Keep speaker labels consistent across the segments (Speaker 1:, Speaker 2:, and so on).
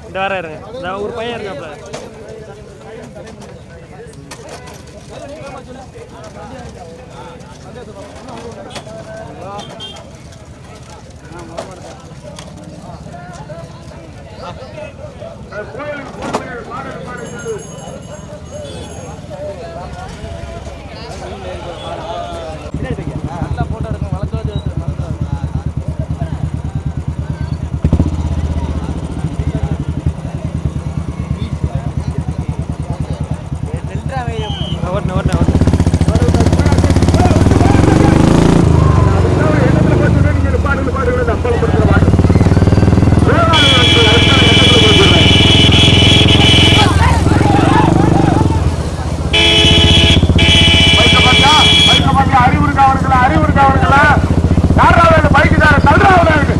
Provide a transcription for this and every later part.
Speaker 1: இந்த வர இருங்க. இந்த ஒரு பையன் இருக்காப்ல
Speaker 2: போட்டோ எடுக்கும் வளர்த்து
Speaker 1: ஓட்டுன ஓட்டுன ஓட்டுன
Speaker 3: அறிவு இருக்கா அவனுக்குல அறிவு இருக்கா அவனுக்குல யாராவது பைக்குதார தள்ளுறாங்க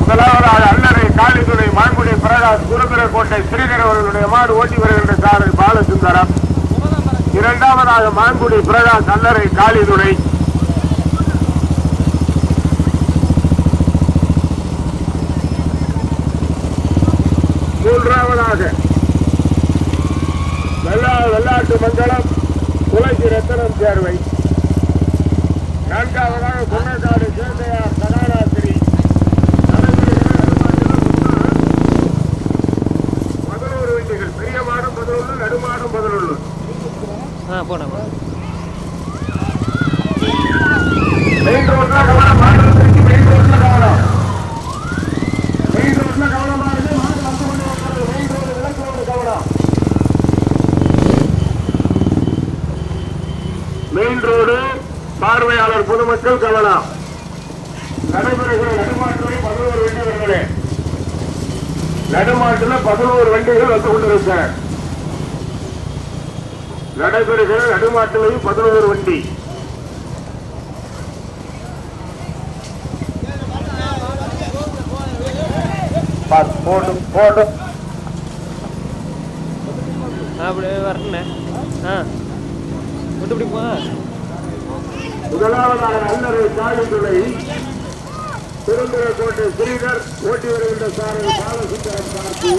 Speaker 3: முதலாவதாக அல்லறை காளித்துறை மாங்குடி பிரகாஷ் குருபுர கோட்டை ஸ்ரீதர் அவர்களுடைய மாடு ஓட்டி வருகின்ற சாரதி பாலசுந்தரம் இரண்டாவதாக மாங்குடி பிரகாஷ் அல்லறை காலிதுரை மூன்றாவதாக வெள்ளா வெள்ளாட்டு மங்கலம் துளசி ரத்தனம் சேர்வை. நான்காவதாக பொன்னக்காடு சேர்ந்தையார் சகாராத்திரி பதினோரு வண்டிகள் பெரிய மாடம் பதினொன்று நடுமாடம் பதினொன்று
Speaker 1: ஆ போனேன்
Speaker 3: மெயின் ரோட்ல கவனம் மாநிலத்திற்கு மெயின் ரோட்ல கவனம் மெயின் ரோட்ல கவனமா இருக்கு மாடு வந்து கொண்டு வர்றது மெயின் ரோடு கவனம் மெயின் ரோடு பார்வையாளர் பொதுமக்கள் கவனம். நடைமுறைகளை நடுமாட்டிலே பதினோரு வண்டிகள் நடுமாட்டில் பதினோரு வண்டிகள் வந்து கொண்டிருக்கிறேன் நடைபெறுகிற நடுமாட்டிலையும் பதினோரு வண்டி. போட்டும்
Speaker 1: ஆ அப்படியே வரட்டுண்ணே. ஆ விட்டு இப்படி போ.
Speaker 3: முதலாவதாக காளித்துறை திருந்திரக்கோட்டை ஸ்ரீதர் ஓட்டி வருகின்ற சாரதி பாலசுந்தரம் கார்த்தி.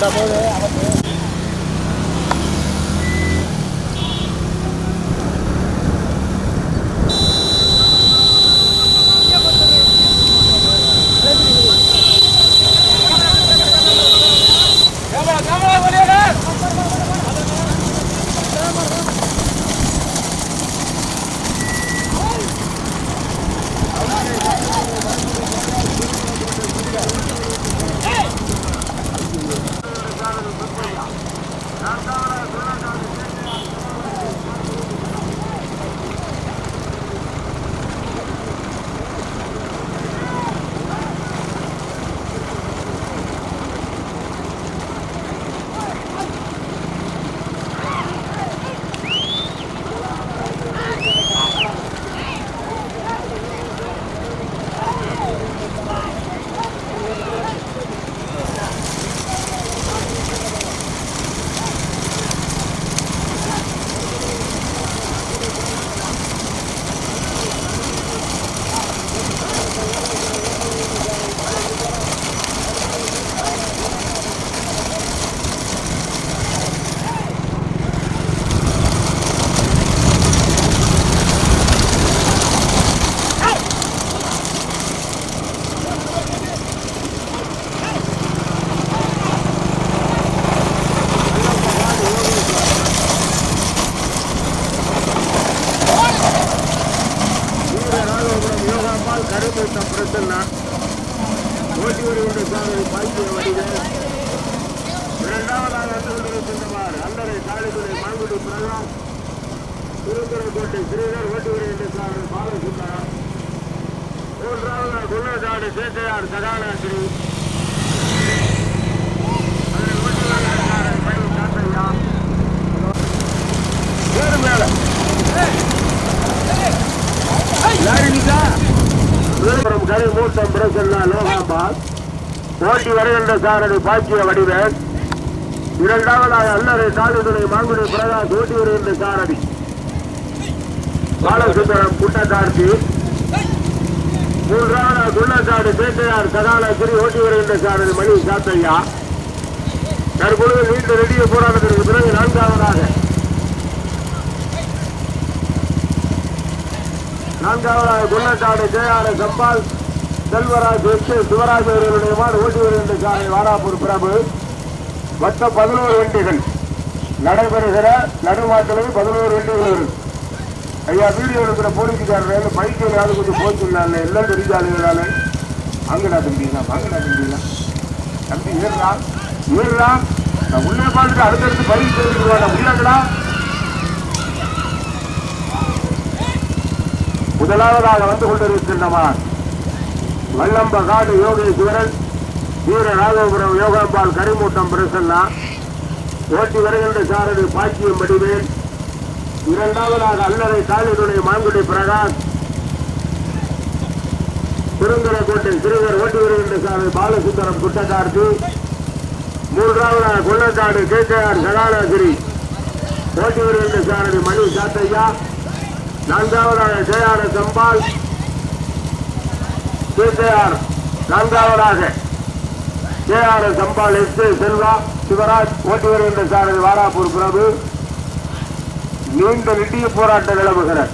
Speaker 3: তারপরে আমাদের பிரசன்னா லோகாபாத் போட்டி வருகின்ற சாரதி பாக்கிய வடிவேல் இரண்டாவதாக அல்லறை சாதுதுணை மாங்குடி பிரகாஷ் ஓட்டி வருகின்ற சாரதி. பாலசுந்தரம் குட்டக்கார்த்தி மூன்றாவது குள்ளக்காடு பேட்டையார் சதானகிரி ஓட்டி வருகின்ற சாரதி மணி சாத்தையா. தற்பொழுது நீண்ட ரெடிய போராட்டத்திற்கு பிறகு நான்காவதாக. நான்காவதாக குள்ளக்காடு ஜெயார சம்பால் செல்வராஜ் எஸ் சிவராஜ் அவர்களுடைய மாடு ஓட்டி வருகின்ற சாலை வாராப்பூர் பிரபு. மொத்த பதினோரு வண்டிகள் நடைபெறுகிற நடுமாட்டில் பதினோரு வண்டிகள் வரும். ஐயா வீடியோ எடுக்கிற போலீஸ்காரர்கள் பைக்கில் யாரும் கொஞ்சம் போச்சுனால எல்லாம் தெரிஞ்சாலுங்களால. அங்கடா தம்பிங்களா வாங்கடா தம்பிங்களா தம்பி ஏறுறா ஏறுறா நான் உள்ளே பார்த்துட்டு அடுத்தடுத்து பைக் தெரிஞ்சுக்குவாங்க உள்ளங்களா முதலாவதாக வந்து கொண்டிருக்கின்றனர் வல்லம்பகாடு யோகேஸ்வரன் வீர ராகவபுரம் யோகாம்பால் கரிமூட்டம் பிரசன்னா. ஓட்டி வருகின்ற சாரதி பாக்கியம் வடிவேல். இரண்டாவதாக அல்லறை காலினுடைய மாங்குடி பிரகாஷ். திருந்தரக்கோட்டை சிறுவர் ஓட்டி வருகின்ற சாரதி பாலசுந்தரம் குட்டக்கார்த்தி மூன்றாவதாக கொள்ளக்காடு கே கே ஆர் சகாலாசிரி ஓட்டி வருகின்ற சாரதி மணி சாத்தையா. நான்காவதாக ஜெயார சம்பால் கேஆர் நான்காவதாக. கேஆர் சம்பால் எஸ் செல்வா சிவராஜ் ஓட்டி வருகின்ற சாரதி வாராப்பூர் பிரபு நீண்ட நிட்டிய போராட்ட நிலவுகிறார்.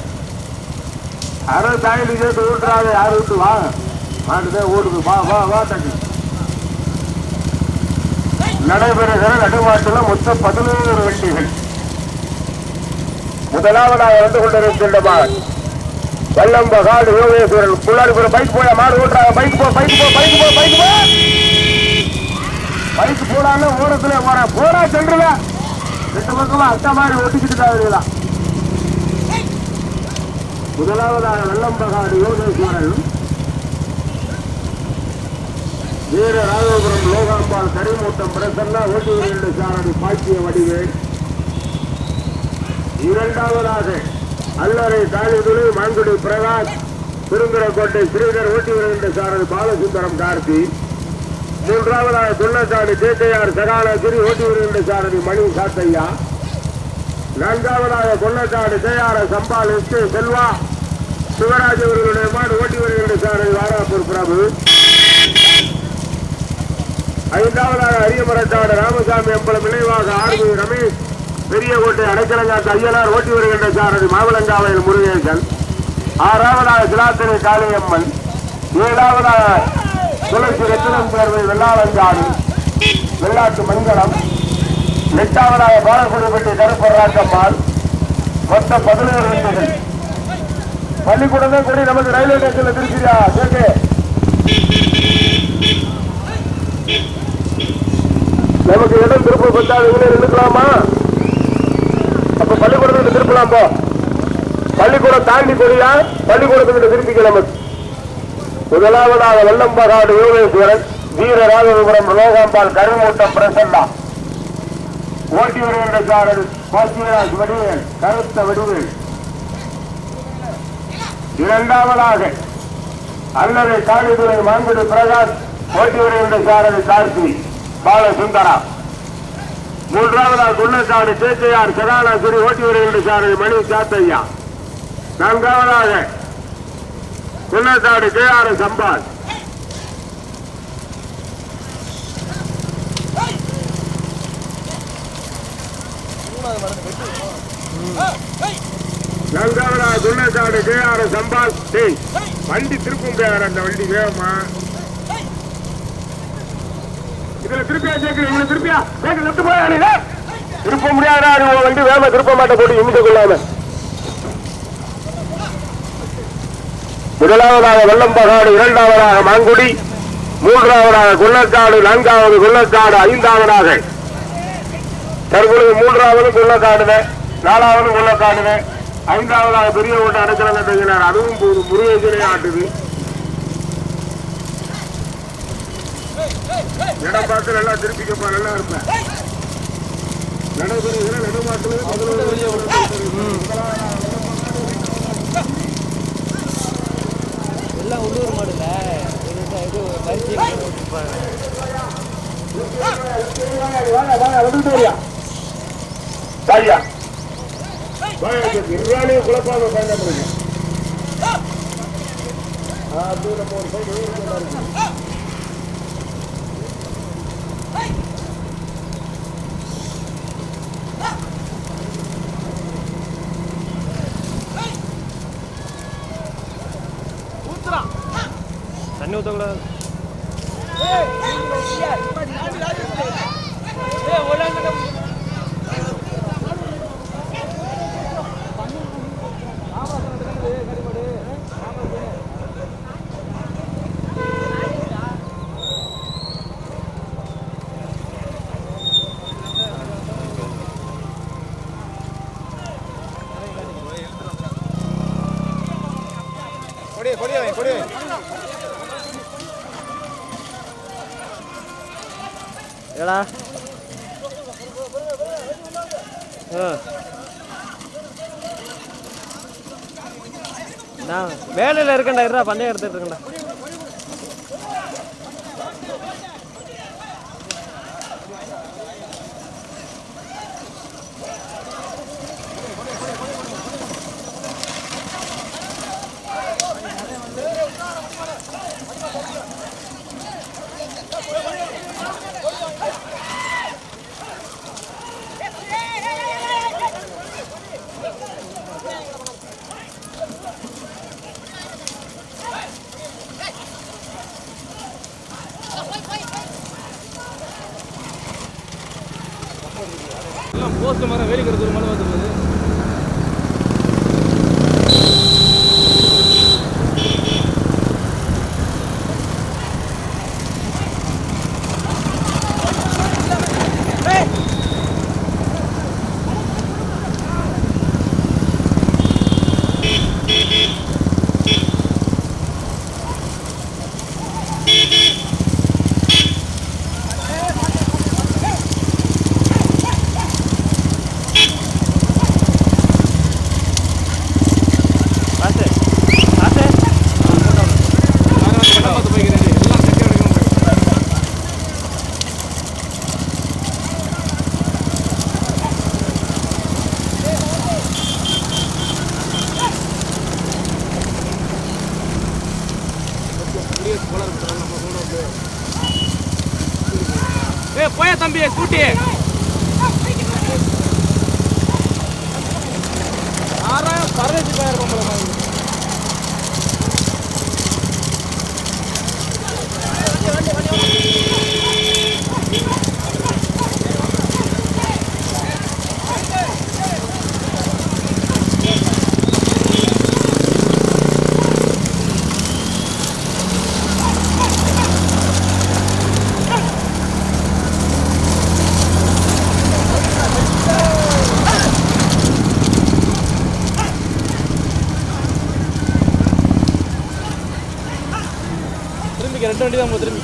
Speaker 3: அரை தாண்டி சேர்த்து ஊட்டுறாங்க யார் விட்டு வா. மாட்டுதான் ஓடுது. வா வா வா தண்ணி நடைபெறுகிற நடுமாட்டில் மொத்தம் பதினோரு வண்டிகள். முதலாவதாக வந்து கொண்டிருக்கின்றமா வல்லம்பகாடு யோகேஸ்வரன். புள்ளாடி போற பைக் போய்? மாடு ஓட்டுறாங்க. பைக் போ பைக் போ பைக் போ பைக் போ. பைக் போடாம ஓரத்துல போற. போடா சென்றுல. ரெண்டு பக்கமா அத்த மாதிரி ஒட்டிக்கிட்டு தான் முதலாவதாக வெள்ளம்பகாடு யோகேஸ்வரன். வீர ராகவபுரம் லோகாம்பால் கரிமூட்டம் பிரசன்னா ஓட்டி வருகின்ற சாரதி பாக்கிய வடிவேல். இரண்டாவதாக அல்லறை தாலிதுளை மாங்குடி பிரகாஷ் திருங்குறக்கோட்டை ஸ்ரீதர் ஓட்டி வருகின்ற சாரதி பாலசுந்தரம் கார்த்தி. மூன்றாவதாக துள்ளக்காடு கேட்டையார் சகாலகிரி ஓட்டி வருகின்ற சாரதி மணி சாத்தையா. நான்காவதாக கொள்ளக்காடு ஜெயார சம்பால் எஸ் செல்வா. சிவராஜ் அவர்களுடைய மாடு ஓட்டி வருகின்ற சாரதி வாராப்பூர் பிரபு. ஐந்தாவதாக அரியமரக்காடு ராமசாமி அம்பலம் நினைவாக ஆர்வி ரமேஷ். பெரியகோட்டை அடைக்கலங்காத்து ஐயனார் ஓட்டி வருகின்ற சாரதி மாவளங்காவையில் முருகேசன். ஆறாவதாக சிலாத்திரை காளியம்மன். ஏழாவதாக துளசி ரத்தினம் பேர்வை வெள்ளாளங்காடு வெள்ளாட்டு மங்கலம். எட்டாவதாக பாலக்குடிப்பட்டி கருப்பராக்கம்மாள் மொத்த பதினேழு வண்டிகள் பள்ளிக்கூடம் தான் கூடி நமக்கு ரயில்வே ஸ்டேஷன்ல திருச்சியா? கேட்டு நமக்கு இடம் திருப்ப பத்தாது இங்கே நின்றுக்கலாமா? பள்ளிக்கூடத்துக்கு திருப்பலாம் போ. பள்ளிக்கூடம் தாண்டி போறியா? பள்ளிக்கூடத்துக்கு திருப்பிக்க நமக்கு முதலாவதாக வெள்ளம்பகாடு யோகேஸ்வரன் வீர ராகவபுரம் லோகாம்பால் கருமூட்டம் பிரசன்னா. ஓட்டி வருகின்ற சாரல் வடிவேல் கருத்த வடிவேல். இரண்டாவதாக அல்லது காளிதுரை மாங்குடி பிரகாஷ் ஓட்டி வருகின்ற சாரதி கார்த்தி பாலசுந்தரா மூன்றாவதாக குன்னசாமி சேத்தையார் சகாலாசுரி ஓட்டி வருகின்ற சாரதி மணி சாத்தையா. நான்காவதாக குள்ளக்காடு கே ஆர் சம்பாத் நான்காவதாக குள்ளக்காடு கே ஆர் சம்பாத் டேய் வண்டி திருப்பும் முடியாது அந்த வண்டி வேகமா. இதுல திருப்பியா சேர்க்கல இவங்க திருப்பியா? சேர்க்க லெஃப்ட் போயா நீ. திருப்ப முடியாதா நீ உன் வண்டி திருப்ப மாட்ட போட்டு இமிட்டு கொள்ளாம. முதலாவதாக வெள்ளம்பகாடு இரண்டாவதாக மாங்குடி மூன்றாவதாக குள்ளக்காடு நான்காவது குள்ளக்காடு ஐந்தாவதாக. தற்பொழுது மூன்றாவது குள்ளக்காடுல நாலாவது குள்ளக்காடுல ஐந்தாவதாக பெரிய ஓட்டு அடைக்கலங்க அதுவும் ஒரு முருகேசனே ஆட்டுது. இடம் பார்த்து நல்லா திருப்பிக்கப்பா நல்லா இருப்பேன். நடைபெறுகிற நடுமாட்டில்
Speaker 2: எல்லாம் உள்ளூர் மாடுல. இது பரிசு
Speaker 3: குழப்பாம பயணப்படுங்க அப்படியே நம்ம ஒரு சைடு.
Speaker 1: ஊற்றக்கூடாது
Speaker 2: கொடி கொடி வை கொடி
Speaker 1: ஆ. நான் வேலையில் இருக்கேன்டா இருடா பந்தயம் எடுத்துகிட்டு இருக்கேன்டா.
Speaker 2: எல்லாம் போஸ்ட் மரம் வேலிக்கிறது ஒரு மரம் வந்துருக்குது
Speaker 1: காசு காசு
Speaker 2: நான் வந்து படம் பார்த்து போய்க்கிறேன் எல்லாம் சக்கரை எடுக்கணும் ஏ போயா தம்பி ஸ்கூட்டி ஆறாயிரம் பரதேசி போயிருக்கோம் போல மாதிரி திரும்பிக்க ரெண்டு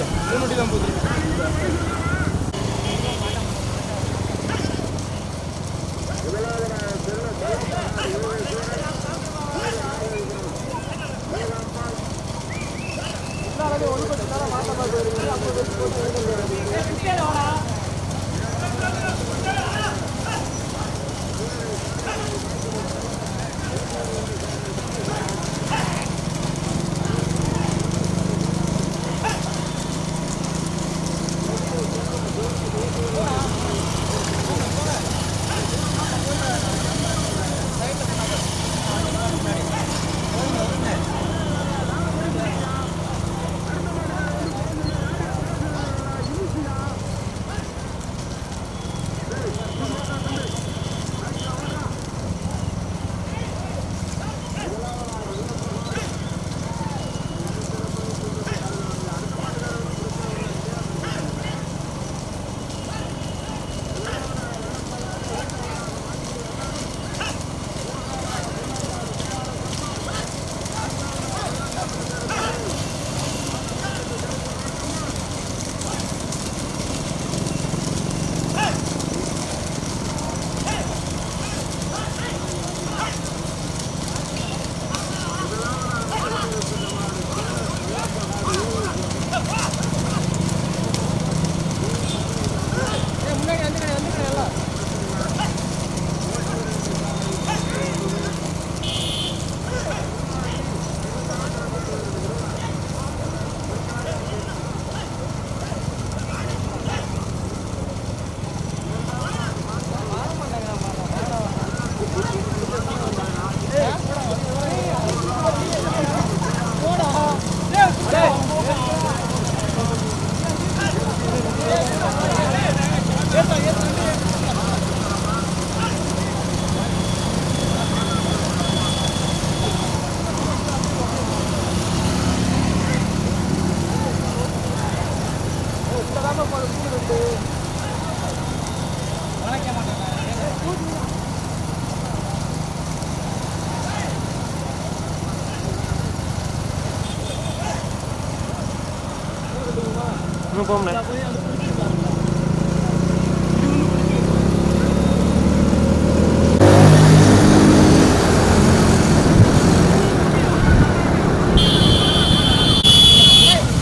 Speaker 1: இன்னும்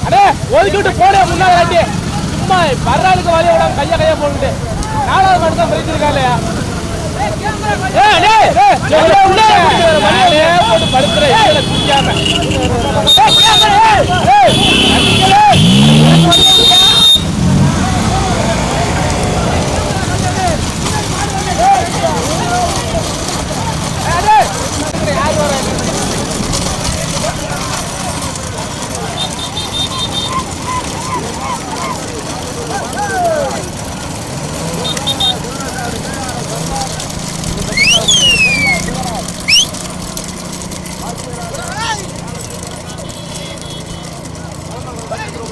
Speaker 2: அடே முன்னாடி சும்மா வர்றாளுக்கு வழிய விடாம கையா கையா போட்டுட்டு நாலாவது மட்டும் தான் பிரிச்சிருக்கா இல்லையா? போட்டு படுத்துறேன், குடிக்காம குதிக்காம.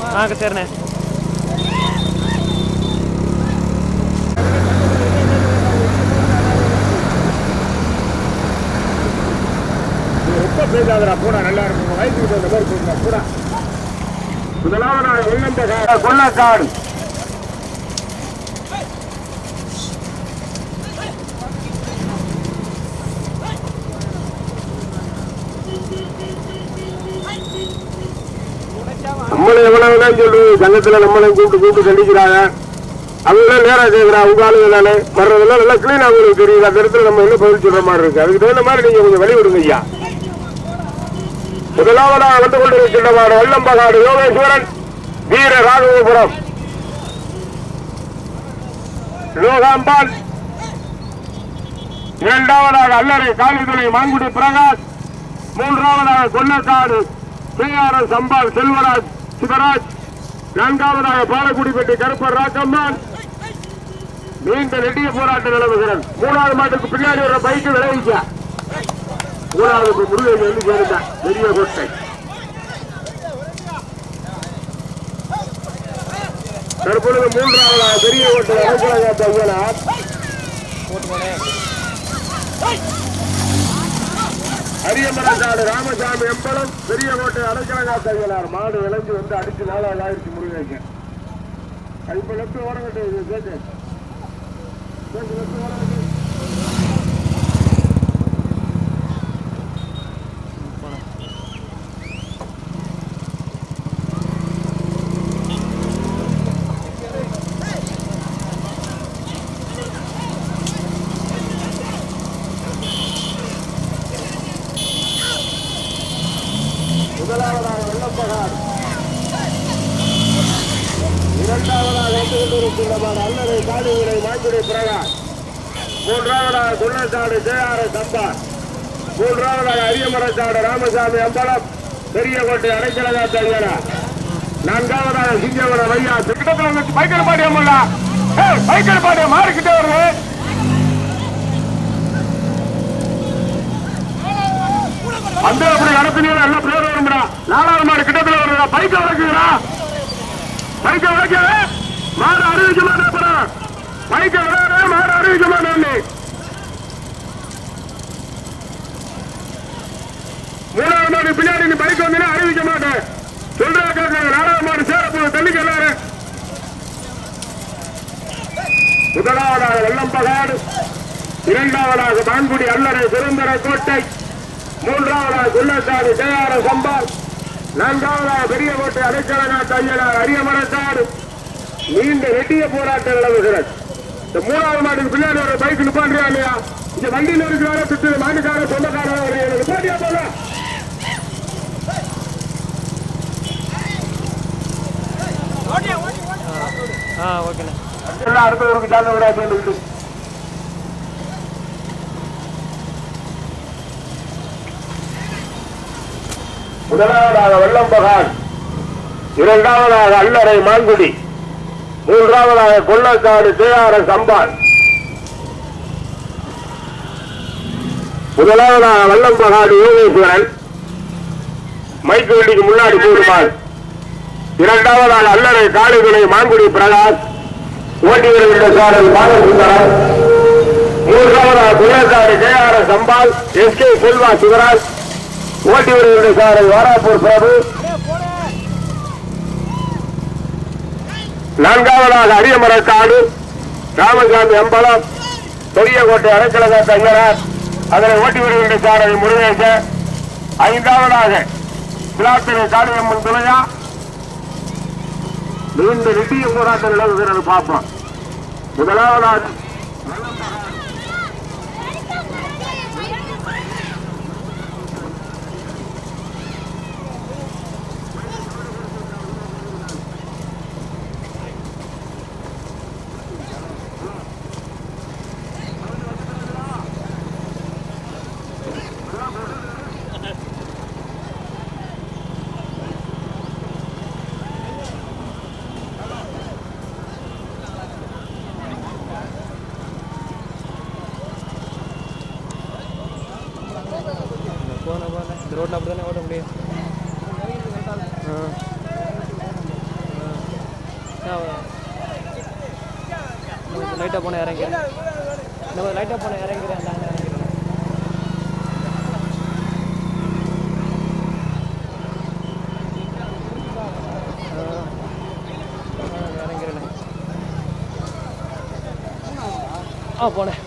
Speaker 2: ஏய்,
Speaker 1: ஆ சரிண்ணே
Speaker 3: நல்லா இருக்கும். வயசுக்கு அந்த மாதிரி போடா போடா. முதலாவதாக கொள்ளக்காடு. நம்மளை எவ்வளவுதான் சொல்லு சங்கத்துல நம்மளை கூப்பிட்டு கூப்பிட்டு கண்டிக்கிறாங்க அவங்களே நேரம் கேட்குறா உங்க ஆளுங்க தானே. வர்றதெல்லாம் நல்லா கிளீன் அவங்களுக்கு தெரியுது. அந்த இடத்துல நம்ம என்ன பதில் சொல்ற மாதிரி இருக்கு? அதுக்கு தகுந்த மாதிரி நீங்க கொஞ்சம் வழிவிடுங்க ஐயா. முதலாவதாக வந்து கொண்டிருக்கின்றவாறு வல்லம்பகாடு யோகேஸ்வரன் வீர ராகவபுரம். லோகாம்பாள். இரண்டாவதாக அல்லறை காளிதுறை மாங்குடி பிரகாஷ். மூன்றாவதாக கொல்லக்காடு பிஆர் அம்பாள் செல்வராஜ் சிவராஜ். நான்காவதாக பாலக்குடிப்பட்டி கருப்பர் ராக்கம்மான் நீண்ட நெடிய போராட்டம் நிலவுகிறது. மூணாவது மாட்டுக்கு பின்னாடி வர பைக்கு விளைவிக்க மூணாவது முருகன் வந்து சேர்ந்தான் பெரிய கோட்டை. தற்பொழுது மூன்றாவதாக பெரிய கோட்டை. அனுகூலங்க பையனார் அரியமரக்காடு ராமசாமி எம்பலம் பெரிய கோட்டை அடைக்கலங்கா தையலார் மாடு விளைஞ்சு வந்து அடிச்சு நாலாவது ஆயிரத்தி முருகன் இப்ப லெப்ட் ஓரங்கட்டு இது கேட்டு கேட்டு லெப்ட் ஓரங்கட்டு முதலாவதாக வெள்ளப்பகார் இரண்டாவதாக வந்து கொண்டிருக்கின்றவர் அல்லது காலிவிலை மாங்குடி பிரகாஷ் மூன்றாவதாக குள்ளச்சாடு ஜேஆர் சம்பார் மூன்றாவதாக அரியமரச்சாடு ராமசாமி அம்பலம் பெரியகோட்டை அடைக்கலகா தையரா நான்காவதாக சிங்கவன வையா. கிட்டத்தில் வந்து பைக்கல் பாடியம் முல்லா? பைக்கல் பாடிய மாறிக்கிட்டே வருது. அந்த அப்படி நடத்தினீங்க நல்ல பேர் வரும்டா. நாலாவது மாடு கிட்டத்தில் வருதா பைக்கை வளர்க்குறா பைக்கை வளர்க்க. மாடு அறிவிக்க மாட்டேன் பைக்க விளையாட மாடு அறிவிக்க மாட்டேன் மூணாவது மாடு பின்னாடி நீ பைக் வந்தீங்கன்னா அறிவிக்க மாட்டேன். சொல்றா கேட்க நாலாவது மாடு சேர போகுது தள்ளிக்க எல்லாரும் முதலாவதாக வெள்ளம்பகாடு இரண்டாவதாக மான்குடி அல்லறை சுரந்தர கோட்டை மூன்றாவதாக குள்ளச்சாடு ஜெயார சம்பால் நான்காவதாக பெரிய கோட்டை அடைக்கலநாட்டு ஐயனார் அரியமரத்தாடு. நீண்ட வெட்டிய போராட்டம் நிலவுகிறது இந்த மூணாவது மாட்டுக்கு பின்னாடி ஒரு பைக் நிப்பாண்டியா இல்லையா? இங்க வண்டியில் இருக்கிறார சுற்று மாட்டுக்கார சொந்தக்கார போல
Speaker 1: ஆ ஓகேண்ணே.
Speaker 3: எல்லாம் அடுத்தவருக்கு ஜாத விட. வேண்டும் முதலாவதாக வெள்ளம்பகான் இரண்டாவதாக அல்லறை மாங்குடி. மூன்றாவதாக கொள்ளக்காடு சேஆர சம்பான் முதலாவதாக வெள்ளம்பகாடு யோகேஸ்வரன். மைக்கு வண்டிக்கு முன்னாடி போடுமாள் இரண்டாவதாக அல்லறை காடுகளை மாங்குடி பிரகாஷ். ஓட்டி வருகின்ற சாரல் பாலசுந்தரன் மூன்றாவதாக Kullakkadu K Sambhal S S K Selva Sivaraj ஓட்டி வருகின்ற சாரல் வாராப்பூர் பிரபு. நான்காவதாக அரியமரக்காடு ராமசாமி அம்பலம் பெரியகோட்டை அரைக்கலக தையரார் அதனை ஓட்டி வருகின்ற சாரதி முருகேசன் ஐந்தாவதாக பிளாத்திரை காளியம்மன் துணையா. மீண்டும் நிதிய போராட்டம் நிலவுகிறது பார்ப்போம். முதலாவதாக
Speaker 1: போன போன இந்த ரோட்டில் அப்படி தானே ஓட்ட முடியும் லைட்டாக போன இறங்கி நம்ம லைட்டாக போன இறங்கிறேன் அந்த இறங்கிறேன் இறங்கிறேன் ஆ போனேன்.